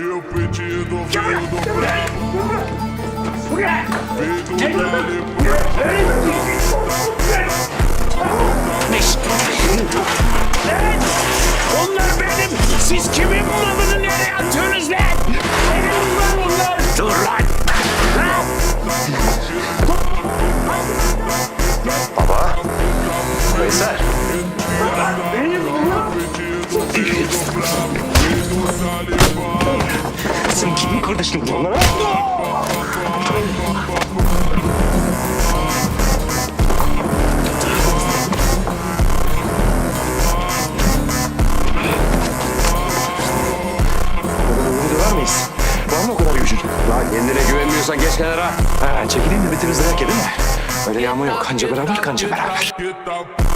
Eu pedido, veio do bravo. Veio do velho Onlar benim. Siz kimin malını nereye atıyorsunuz lan? Benim mal bunlar. Dur lan. Baba. Veysel. Sen kimin kardeşini lan? Bunu döver miyiz? Var mı o kadar gücün? Lan kendine güvenmiyorsan geç kenara. Ha, çekileyim de bitiririz derken değil mi? Öyle yağma yok. Kanca beraber, kanca beraber. Get up.